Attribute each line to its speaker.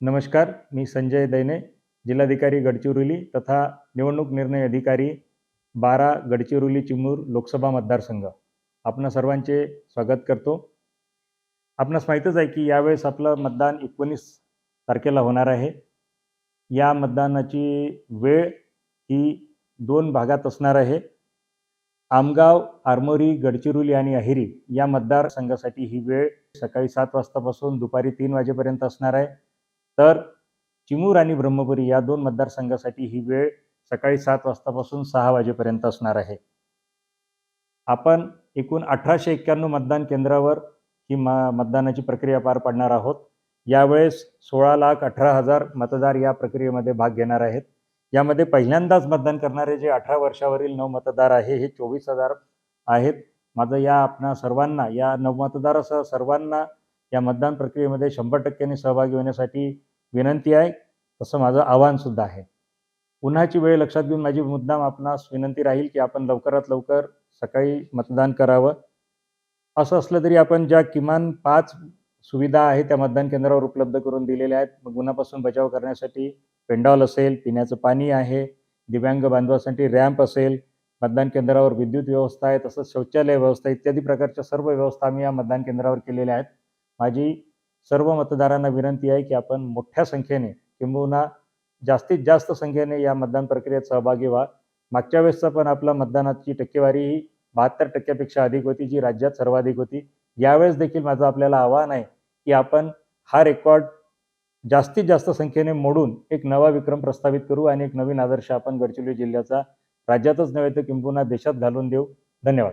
Speaker 1: नमस्कार मी संजय दैने जिल्हाधिकारी गडचिरोली तथा निवडणूक निर्णय अधिकारी बारा गडचिरोली चिमूर लोकसभा मतदारसंघ. आपणा सर्वांचे स्वागत करतो. आपणास माहीतच आहे की यावेळेस आपलं मतदान एकोणीस तारखेला होणार आहे. या मतदानाची वेळ ही दोन भागात असणार आहे. आमगाव आरमोरी गडचिरोली आणि अहिरी या मतदारसंघासाठी ही वेळ सकाळी सात वाजतापासून दुपारी तीन वाजेपर्यंत असणार आहे. तर चिमूर आणि ब्रह्मपुरी या दोन मतदारसंघासाठी ही वेळ सकाळी सात वाजतापासून सहा वाजेपर्यंत असणार आहे. आपण एकूण अठराशे एक्क्याण्णव मतदान केंद्रावर ही म मतदानाची प्रक्रिया पार पाडणार आहोत. यावेळेस सोळा लाख अठरा हजार मतदार या प्रक्रियेमध्ये भाग घेणार आहेत. यामध्ये पहिल्यांदाच मतदान करणारे जे अठरा वर्षावरील नवमतदार आहे हे चोवीस हजार आहेत. माझं या आपणा सर्वांना या नवमतदारासह सर्वांना या मतदान प्रक्रियेमध्ये शंभर टक्क्यांनी सहभागी होण्यासाठी विनंती आहे तसं माझं आव्हानसुद्धा आहे. उन्हाची वेळ लक्षात घेऊन माझी मुद्दाम आपणास विनंती राहील की आपण लवकरात लवकर सकाळी मतदान करावं. असं असलं तरी आपण ज्या किमान पाच सुविधा आहे त्या मतदान केंद्रावर उपलब्ध करून दिलेल्या आहेत. मग उन्हापासून बचाव करण्यासाठी पेंडॉल असेल पिण्याचं पाणी आहे दिव्यांग बांधवासाठी रॅम्प असेल मतदान केंद्रावर विद्युत व्यवस्था आहे तसंच शौचालय व्यवस्था इत्यादी प्रकारच्या सर्व व्यवस्था आम्ही या मतदान केंद्रावर केलेल्या आहेत. माझी सर्व मतदारांना विनंती आहे की आपण मोठ्या संख्येने किंबहुना जास्तीत जास्त संख्येने या मतदान प्रक्रियेत सहभागी व्हा. मागच्या वेळेसचा पण आपला मतदानाची टक्केवारी ही बहात्तर टक्क्यापेक्षा अधिक होती जी राज्यात सर्वाधिक होती. यावेळेस देखील माझं आपल्याला आव्हान आहे की आपण हा रेकॉर्ड जास्तीत जास्त संख्येने मोडून एक नवा विक्रम प्रस्थापित करू आणि एक नवीन आदर्श आपण गडचिरोली जिल्ह्याचा राज्यातच नव्हे तर किंबहुना देशात घालून देऊ. धन्यवाद.